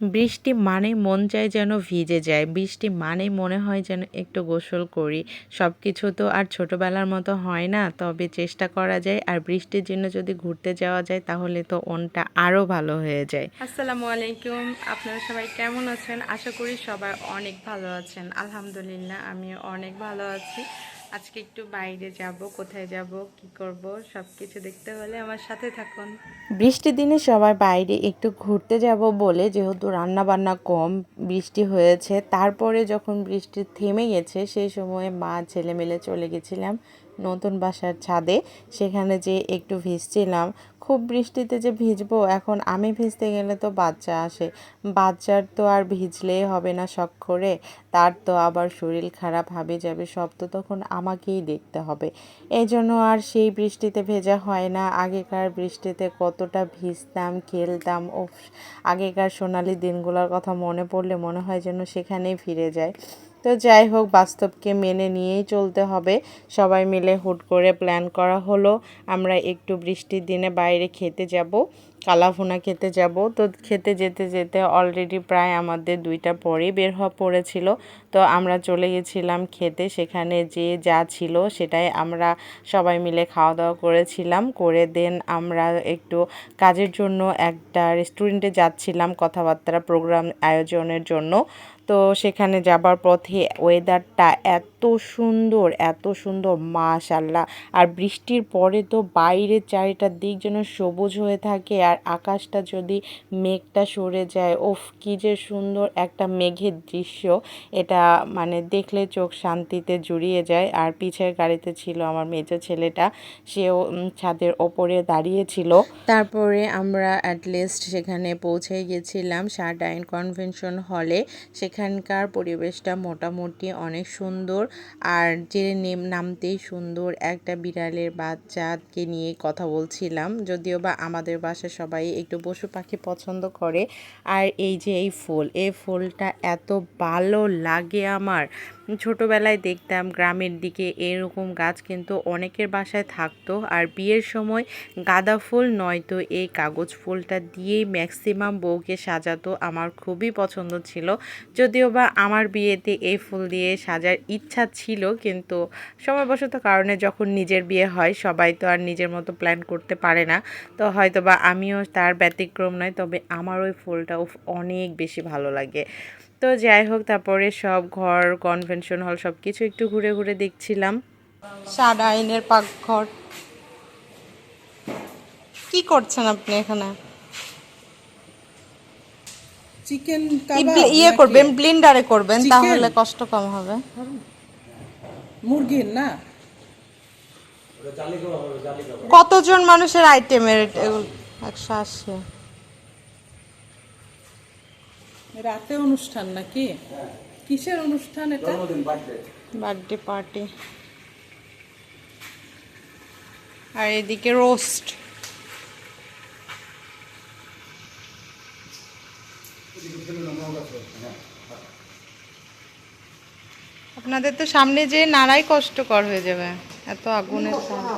বৃষ্টি মানে মন চায় যেন ভিজে যায়, বৃষ্টি মানে মনে হয় যেন একটু গোসল করি। সব কিছু তো আর ছোটোবেলার মতো হয় না, তবে চেষ্টা করা যায়। আর বৃষ্টির জন্য যদি ঘুরতে যাওয়া যায়, তাহলে তো মনটা আরও ভালো হয়ে যায়। আসসালামু আলাইকুম, আপনারা সবাই কেমন আছেন? আশা করি সবাই অনেক ভালো আছেন। আলহামদুলিল্লাহ আমি অনেক ভালো আছি। আজকে একটু বাইরে যাব, কোথায় যাব, কি করব সব কিছু দেখতে হলে আমার সাথে থাকুন। বৃষ্টির দিনে সবাই বাইরে একটু ঘুরতে যাব বলে যেহেতু রান্না বান্না কম বৃষ্টি হয়েছে, তারপরে যখন বৃষ্টি থেমে গেছে সেই সময়ে মা ছেলে মেলে চলে গেছিলাম নতুন বাসার ছাদে। সেখানে যে একটু ভিজছিলাম খুব বৃষ্টিতে যে ভিজবো, এখন আমি ভিজতে গেলে তো বাচ্চা আসে। বাচ্চার তো আর ভিজলেই হবে না শখ করে তার তো আবার শরীর খারাপ হবে যাবে, সব তো তখন আমাকেই দেখতে হবে। এই জন্য আর সেই বৃষ্টিতে ভেজা হয় না। আগেকার বৃষ্টিতে কতটা ভিজতাম, খেলতাম ও আগেকার সোনালি দিনগুলোর কথা মনে পড়লে মনে হয় যেন সেখানেই ফিরে যায়। তো যাই হোক, বাস্তবকে মেনে নিয়েই চলতে হবে। সবাই মিলে হুট করে প্ল্যান করা হলো। আমরা একটু বৃষ্টির দিনে বাইরে খেতে যাব, কালাভুনা খেতে যাব। তো খেতে যেতে যেতে অলরেডি প্রায় আমাদের দুইটা পরেই বের হওয়া পড়েছিল। তো আমরা চলে গেছিলাম খেতে। সেখানে যে যা ছিল সেটাই আমরা সবাই মিলে খাওয়া দাওয়া করেছিলাম। করে দেন আমরা একটু কাজের জন্য একটা রেস্টুরেন্টে যাচ্ছিলাম কথাবার্তা প্রোগ্রাম আয়োজনের জন্য। তো সেখানে যাবার পথে ওয়েদারটা এত সুন্দর, এত সুন্দর, মাশাল্লাহ। আর বৃষ্টির পরে তো বাইরের চারিটার দিক যেন সবুজ হয়ে থাকে আর আকাশটা যদি মেঘটা সরে যায়, ওফ, কী যে সুন্দর একটা মেঘের দৃশ্য। এটা মানে দেখলে চোখ শান্তিতে জুড়িয়ে যায়। আর পিছের গাড়িতে ছিল আমার মেজো ছেলেটা, সেও ছাদের ওপরে দাঁড়িয়েছিল তারপরে আমরা অ্যাটলিস্ট সেখানে পৌঁছে গেছিলাম শারডাইন কনভেনশন হলে সেখানকার পরিবেশটা মোটামুটি অনেক সুন্দর। আর যে নেম, নামতেই সুন্দর একটা বিড়ালের বাচ্চাকে নিয়ে কথা বলছিলাম, যদিও বা আমাদের বাসায় সবাই একটু পশু পাখি পছন্দ করে। আর এই যে এই ফুল, এই ফুলটা এত ভালো লাগে আমার। ছোটোবেলায় দেখতাম গ্রামের দিকে এরকম গাছ কিন্তু অনেকের বাসায় থাকতো। আর বিয়ের সময় গাঁদা ফুল নয়তো এই কাগজ ফুলটা দিয়েই ম্যাক্সিমাম বউকে সাজাতো। আমার খুবই পছন্দ ছিল। যদিও বা আমার বিয়েতে এই ফুল দিয়ে সাজার ইচ্ছা ছিল, কিন্তু সময়বশত কারণে যখন নিজের বিয়ে হয় সবাই তো আর নিজের মতো প্ল্যান করতে পারে না। তো হয়তো বা আমিও তার ব্যতিক্রম নয়, তবে আমার ওই ফুলটা অনেক বেশি ভালো লাগে। তো যাই হোক তারপরে সব ঘর কনভেনশন হল সব কিছু একটু ঘুরে ঘুরে দেখছিলাম। শারডাইনের পাকঘর। কি করছেন আপনি এখানে? চিকেন ইয়ে করবেন ব্লিন্ডারে করবেন তাহলে কষ্ট কম হবে। মুরগির না? কতজন মানুষের আইটেমের এগুলো? একশো আশি। রাতে অনুষ্ঠান নাকি? কিসের অনুষ্ঠান এটা? বার্থডে পার্টি আর এদিকে রোস্ট আপনাদের তো সামনে যে নাড়াই কষ্টকর হয়ে যাবে এত আগুনের সামনে।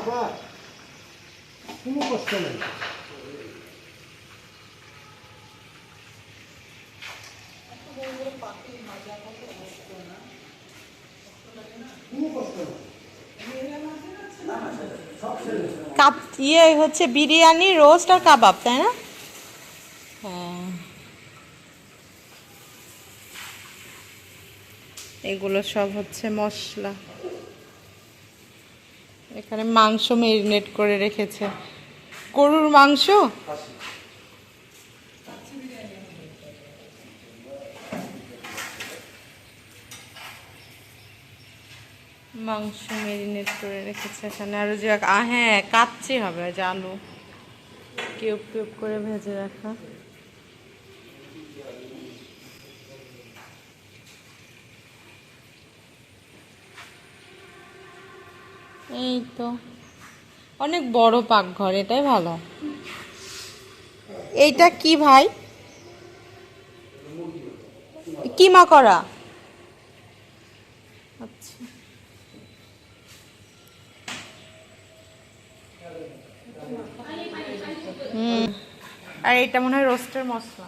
কাপ ইয়ে হচ্ছে বিরিয়ানি, রোস্ট আর কাবাব, তাই না? হ্যাঁ। এগুলো সব হচ্ছে মশলা। এখানে মাংস মেরিনেট করে রেখেছে। গরুর মাংস? মাংস মেরিনেট করে রেখেছে এখানে। আরও যে হ্যাঁ কাচ্চি হবে, যে আলু। কিউব কিউব করে ভেজে রাখা। এই তো। অনেক বড় পাকঘর, এটাই ভালো। এইটা কি ভাই? কিমা করা? আর এটা মনে হয় রোস্টের মশলা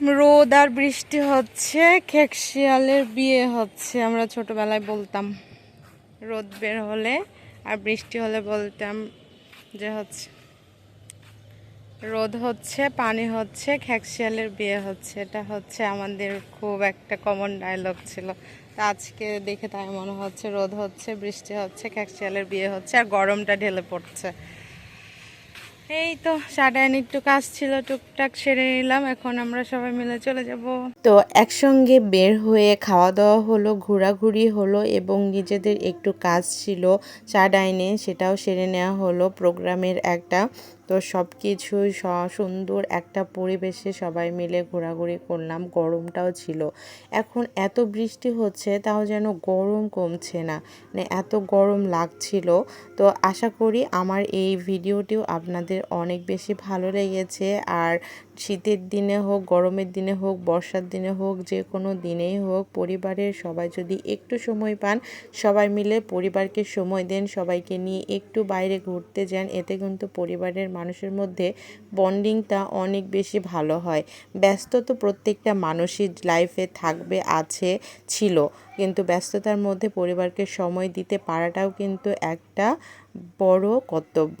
রোদ আর বৃষ্টি হচ্ছে খেকশিয়ালের বিয়ে হচ্ছে আমরা ছোটবেলায় বলতাম। রোদ বের হলে আর বৃষ্টি হলে বলতাম যে হচ্ছে রোদ হচ্ছে, পানি হচ্ছে খ্যাকশিয়ালের বিয়ে হচ্ছে। এটা হচ্ছে আমাদের খুব একটা কমন ডায়লগ ছিল। তা আজকে দেখে তাই মনে হচ্ছে রোদ হচ্ছে, বৃষ্টি হচ্ছে খ্যাকশিয়ালের বিয়ে হচ্ছে, আর গরমটা ঢেলে পড়ছে। এই তো সাডাইন একটু কাজ ছিল, টুকটাক সেরে নিলাম, এখন আমরা সবাই মিলে চলে যাব। তো একসঙ্গে বের হয়ে খাওয়া দাওয়া হলো, ঘোরাঘুরি হলো এবং নিজেদের একটু কাজ ছিল চা ডাইনে সেটাও সেরে নেওয়া হলো প্রোগ্রামের একটা। তো সব কিছুই স- সুন্দর একটা পরিবেশে সবাই মিলে ঘোরাঘুরি করলাম, গরমটাও ছিল। এখন এত বৃষ্টি হচ্ছে, তাও যেন গরম কমছে না মানে এত গরম লাগছিল। তো আশা করি আমার এই ভিডিওটিও আপনাদের অনেক বেশি ভালো লেগেছে। আর শীতের দিনে হোক, গরমের দিনে হোক, বর্ষার দিনে হোক, যে কোনো দিনেই হোক, পরিবারের সবাই যদি একটু সময় পান, সবাই মিলে পরিবারকে সময় দেন, সবাইকে নিয়ে একটু বাইরে ঘুরতে যান, এতে কিন্তু পরিবারের মানুষের মধ্যে বন্ডিংটা অনেক বেশি ভালো হয়। ব্যস্ত তো প্রত্যেকটা মানুষই লাইফে থাকবে, আছে, ছিল। কিন্তু ব্যস্ততার মধ্যে পরিবারকে সময় দিতে পারাটাও কিন্তু একটা বড় কর্তব্য।